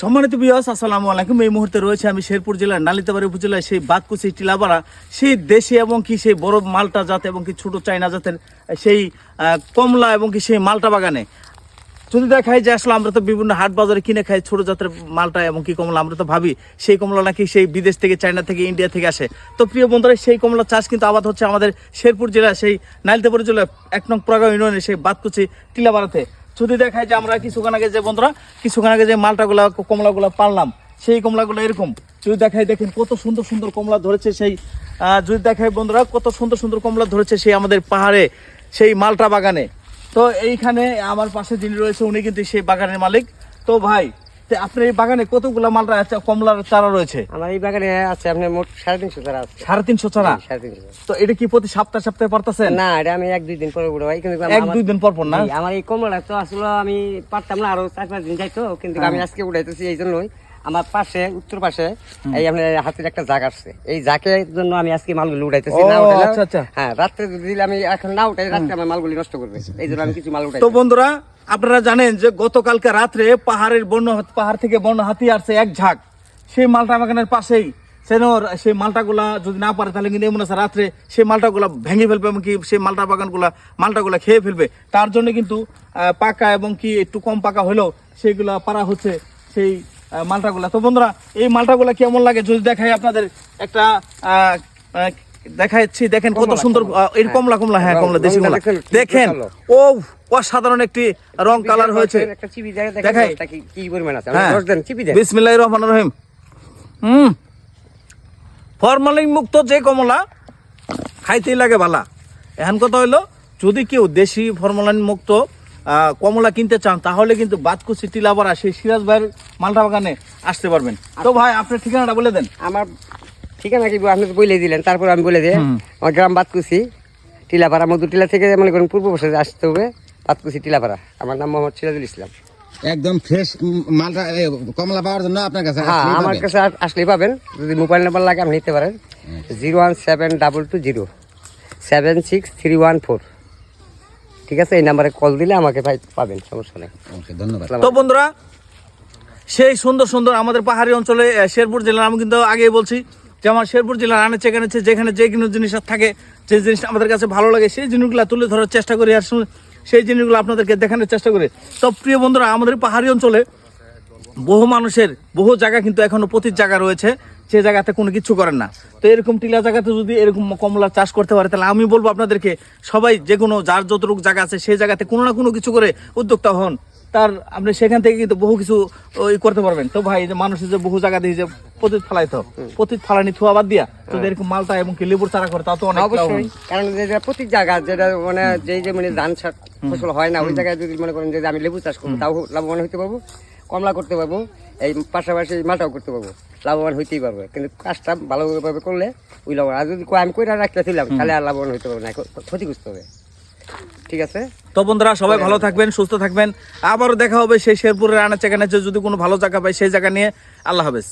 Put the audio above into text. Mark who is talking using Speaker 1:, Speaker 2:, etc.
Speaker 1: সম্মানিত বিয়াস আসসালামু আলাইকুম। এই মুহূর্তে রয়েছে আমি শেরপুর জেলার নালিতাবাড়ি উপজেলায় সেই বাদকুচি টিলাপাড়া সেই দেশে এবং কি সেই বড় মালটা জাত এবং কি ছোট চাইনা জাতের সেই কমলা এবং কি সেই মালটা বাগানে। যদি দেখায় যে আসলে আমরা তো বিভিন্ন হাট বাজারে কিনে খাই ছোট জাতের মালটা এবং কি কমলা, আমরা তো ভাবি সেই কমলা নাকি সেই বিদেশ থেকে, চায়না থেকে, ইন্ডিয়া থেকে আসে। তো প্রিয় বন্ধুরা, সেই কমলা চাষ কিন্তু আবাদ হচ্ছে আমাদের শেরপুর জেলা সেই নাইলতাপুর জেলা এক নং প্রগা ইউনিয়নের সেই বাদকুচি টিলাপাড়াতে যদি দেখায় যে আমরা কিছুক্ষণ আগে যে বন্ধুরা, কিছুক্ষণ আগে যে মালটাগুলা, কমলাগুলা পারলাম সেই কমলাগুলো এরকম। যদি দেখায় দেখেন কত সুন্দর সুন্দর কমলা ধরেছে সেই যদি দেখায় বন্ধুরা কত সুন্দর সুন্দর কমলা ধরেছে সেই আমাদের পাহাড়ে, সেই মালটা বাগানে। তো এইখানে আমার পাশে যিনি রয়েছে, উনি কিন্তু সেই বাগানের মালিক। তো ভাই আপনার এই বাগানে কতগুলা মালটা আছে কমলার চারা রয়েছে?
Speaker 2: আমার এই বাগানে আছে আপনার মোট সাড়ে তিনশো চারা আছে।
Speaker 1: সাড়ে তিনশো চারা?
Speaker 2: সাড়ে তিনশো
Speaker 1: তো এটা কি প্রতি সপ্তাহে সপ্তাহে পারতেছেন?
Speaker 2: না এটা আমি এক দুই দিন পরে উঠে ভাই কিন্তু
Speaker 1: এক দুই দিন পর পর না?
Speaker 2: আমার এই কমলাটা তো আসলে আমি পারতাম না আরও চার পাঁচ দিন যাইতো কিন্তু
Speaker 1: হ্যাঁ।
Speaker 2: আমি আজকে উঠাইতেছি এই জন্যই। আমার পাশে উত্তর পাশে এই আপনার হাতের একটা জাগ আসছে। এই জাকের জন্য আমি আজকে মালগুলি উঠাইতেছি না
Speaker 1: আচ্ছা, আচ্ছা।
Speaker 2: হ্যাঁ রাত্রে যদি দিলে আমি এখন না উঠাই রাত্রে আমার মালগুলি নষ্ট করবে। এই জন্য আমি কিছু মাল উঠাই
Speaker 1: তো বন্ধুরা আপনারা জানেন যে গতকালকে রাত্রে পাহাড়ের বন্য পাহাড় থেকে বন্য হাতি আসছে এক ঝাঁক। সেই মালটা বাগানের পাশেই। সেন সেই মালটাগুলা যদি না পারে, তাহলে কিন্তু এমন আছে, রাত্রে সেই মালটাগুলা ভেঙে ফেলবে এবং কি সেই মালটা বাগানগুলা মালটাগুলা খেয়ে ফেলবে। তার জন্য কিন্তু পাকা এবং কি একটু কম পাকা হলেও সেইগুলা পারা হচ্ছে সেই মালটাগুলা। তো বন্ধুরা, এই মালটাগুলা কেমন লাগে যদি দেখাই আপনাদের একটা দেখাচ্ছি দেখেন কত সুন্দর এই কমলা কমলা হ্যাঁ কমলা দেশি কমলা।
Speaker 2: দেখেন।
Speaker 1: ও অসাধারণ একটি রং কালার হয়েছে। দেখাই।
Speaker 2: কি পরিমাণ আছে?
Speaker 1: হ্যাঁ। বিসমিল্লাহির রহমানির রহিম। হুম। ফরমালিন মুক্ত যে কমলা খাইতেই লাগে ভালা এখন কথা হইল যদি কেউ দেশি ফরমালিন মুক্ত কমলা কিনতে চান তাহলে কিন্তু বাদকুচি টিলাপাড়া সেই সিরাজ ভাইয়ের মালটা বাগানে আসতে পারবেন। তো ভাই আপনার ঠিকানাটা বলে দেন।
Speaker 2: আমার ঠিকানা কি আপনি তো বলে দিলেন। তারপর আমি বলে দিই আমার গ্রাম বাতকুচি টিলাপাড়া মধু টিলা থেকে মনে করেন পূর্ব বসে আসতে হবে বাতকুচি টিলাপাড়া। আমার নাম মোহাম্মদ সিরাজুল ইসলাম।
Speaker 3: একদম ফ্রেশ মালটা কমলা পাওয়ার জন্য আপনার কাছে
Speaker 2: হ্যাঁ আমার কাছে আসলেই পাবেন। যদি মোবাইল নাম্বার লাগে আপনি নিতে পারেন। Zero one seven double two zero seven six three one four ঠিক আছে এই নাম্বারে কল দিলে আমাকে ভাই পাবেন সমস্যা নেই।
Speaker 3: ওকে, ধন্যবাদ।
Speaker 1: তো বন্ধুরা সেই সুন্দর সুন্দর আমাদের পাহাড়ি অঞ্চলে শেরপুর জেলার আমি কিন্তু আগেই বলছি। যে আমার শেরপুর জেলার আনেছে কানাচে যেখানে যে কোনো জিনিস থাকে, যে জিনিসটা আমাদের কাছে ভালো লাগে, সেই জিনিসগুলো তুলে ধরার চেষ্টা করি আর সেই জিনিসগুলো আপনাদেরকে দেখানোর চেষ্টা করি। তো প্রিয় বন্ধুরা, আমাদের পাহাড়ি অঞ্চলে বহু মানুষের, বহু জায়গা কিন্তু এখনও পতির জায়গা রয়েছে সে জায়গাতে কোনো কিছু করেন না। তো এরকম টিলা জায়গাতে যদি এরকম কমলা চাষ করতে পারে, তাহলে আমি বলব আপনাদেরকে, সবাই যে কোনো যার যতটুকু জায়গা আছে, সেই জায়গাতে কোনো না কোনো কিছু করে উদ্যোক্তা হন। তার আপনি সেখান থেকে কিন্তু বহু কিছু ওই করতে পারবেন। তো ভাই যে মানুষের যে বহু জায়গা দিয়ে যে পতিত ফালাইতো পতিত ফালানি থুয়া বাদ দিয়া যদি এরকম মালটা এবং কি লেবুর চারা করে তা তো অনেক
Speaker 2: অবশ্যই। কারণ যেটা প্রতি জায়গা যেটা মানে যে যে মানে ধান ছাট ফসল হয় না ওই জায়গায় যদি মনে করেন যে আমি লেবু চাষ করব তাও লাভবান হইতে পারব। কমলা করতে পারব এই পাশাপাশি মালটাও করতে পারব। লাভবান হইতেই পারব। কিন্তু কাজটা ভালোভাবে করলে ওই লাভবান। আর যদি আমি কইরা রাখতেছিলাম তাহলে আর লাভবান হইতে পারব না ক্ষ- ক্ষতিগ্রস্ত হবে। ঠিক আছে?
Speaker 1: তো বন্ধুরা, সবাই ভালো থাকবেন, সুস্থ থাকবেন। আবারও দেখা হবে সেই শেরপুরের আনাচে কানাচে। যদি কোনো ভালো জায়গা পাই, সেই জায়গা নিয়ে আল্লাহ হাফেজ।